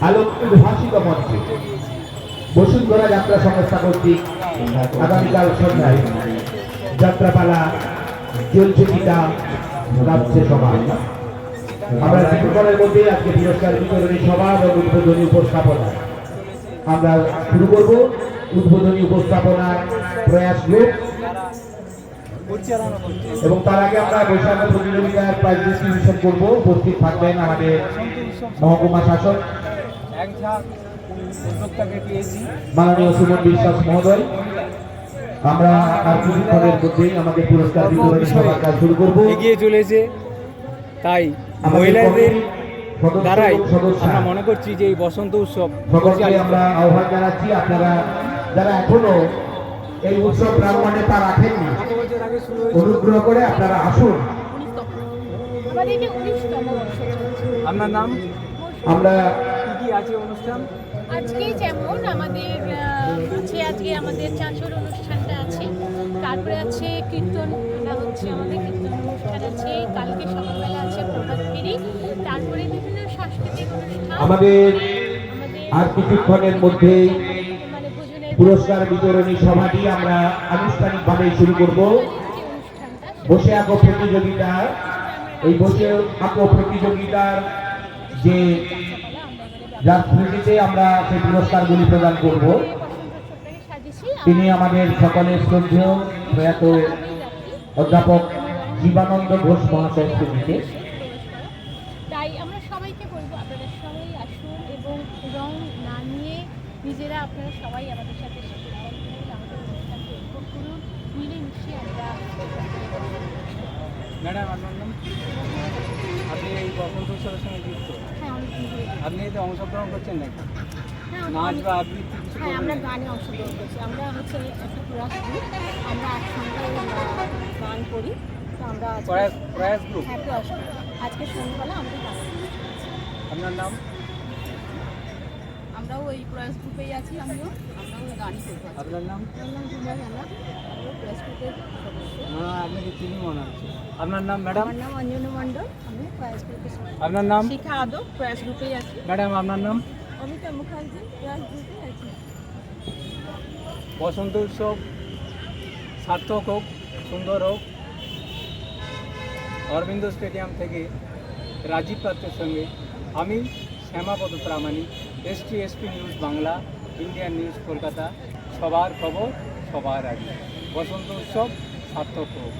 আলোক উদ্ভাসিত মঞ্চে বসুন্ধরা যাত্রা সংস্থা কর্তৃক আগামীকাল সন্ধ্যায় যাত্রাপালা চলছে গীতা রাজ্য সভা আমরা কিছুক্ষণের মধ্যে আজকে পুরস্কার বিতরণী সভা এবং উদ্বোধনী উপস্থাপনা। আমরা শুরু করব। উদ্বোধনী উপস্থাপনা প্রয়াস গ্রুপ এবং তার আগে আমরা বৈশাখ প্রতিযোগিতার প্রাইজ ডিস্ট্রিবিউশন করব। উপস্থিত থাকবেন আমাদের মহকুমা শাসক। এক ঝাঁক উদ্যোক্তাকে পেয়েছি। মাননীয় সুমন বিশ্বাস মহোদয় আমরা আর কিছুক্ষণের মধ্যেই আমাদের পুরস্কার বিতরণী সভার কাজ শুরু করব। এগিয়ে চলেছে। তাই মহিলাদের দ্বারাই আমরা মনে করছি যে এই বসন্ত উৎসব সকলকে আমরা আহ্বান জানাচ্ছি আপনারা যারা এখনও এই উৎসব প্রাঙ্গণে পা রাখেননি অনুগ্রহ করে আপনারা আসুন। আপনার নাম? আমরা কি কি অনুষ্ঠান? আজকে যেমন আমাদের আহ, আছে আজকে আমাদের চাঁচল অনুষ্ঠানটা আছে। তারপরে আছে কীর্তনটা হচ্ছে আমাদের কীর্তন অনুষ্ঠান আছে। কালকে সকালবেলা আছে প্রভাত ফেরি। তারপরে বিভিন্ন সাংস্কৃতিক অনুষ্ঠান। আমাদের আর কিছুক্ষণের মধ্যেই মানে পুরস্কার বিতরণী সভাটি আমরা আনুষ্ঠানিকভাবে শুরু করব। বসে আঁকো প্রতিযোগিতা। এই বসে আঁকো প্রতিযোগিতার যে যার স্মৃতিতে আমরা সেই পুরস্কারগুলি প্রদান করব। তিনি আমাদের সকলের শ্রদ্ধেয় প্রয়াত অধ্যাপক জীবানন্দ ঘোষ মহাশয় স্মৃতিতে তাই আমরা সবাইকে বলব আপনারা সবাই আসুন এবং রং না নিয়ে নিজেরা আপনারা সবাই আমাদের সাথে সাথে আমাদের অনুষ্ঠানকে উপভোগ করুন আমরা ম্যাডাম আপনার নাম? আপনি এই বসন্ত উৎসবের সঙ্গে যুক্ত? আপনি এতে অংশগ্রহণ করছেন নাকি? হ্যাঁ নাচ বা আবৃত্তি হ্যাঁ আমরা? গানে অংশগ্রহণ করছি। আমরা হচ্ছে একটা ক্লাস গ্রুপ আমরা একসঙ্গে গান করি। তো আমরা প্রয়াস প্রয়াস গ্রুপ হ্যাঁ প্রয়াস। আজকে সন্ধ্যাবেলা আমাদের গান আপনার নাম? আমরাও এই প্রয়াস গ্রুপেই আছি আমিও। আমরাও গানই করব আপনার নাম? আমার নাম আপনাকে চিনি মনে হচ্ছে? আপনার নাম ম্যাডাম? আমার নাম অঞ্জনা মণ্ডল আমি প্রয়াস গ্রুপের আপনার নাম? শিখা আদব প্রয়াস গ্রুপেই আছি। ম্যাডাম আপনার নাম? অমিতা মুখার্জি প্রয়াস আছি। বসন্ত উৎসব সার্থক হোক সুন্দর হোক অরবিন্দ স্টেডিয়াম থেকে রাজীব পাত্রের সঙ্গে আমি Shyamapada Pramanik S T SP news Bangla Indian news Kolkata সবার খবর সবার আগে। বসন্ত উৎসব সার্থক হোক।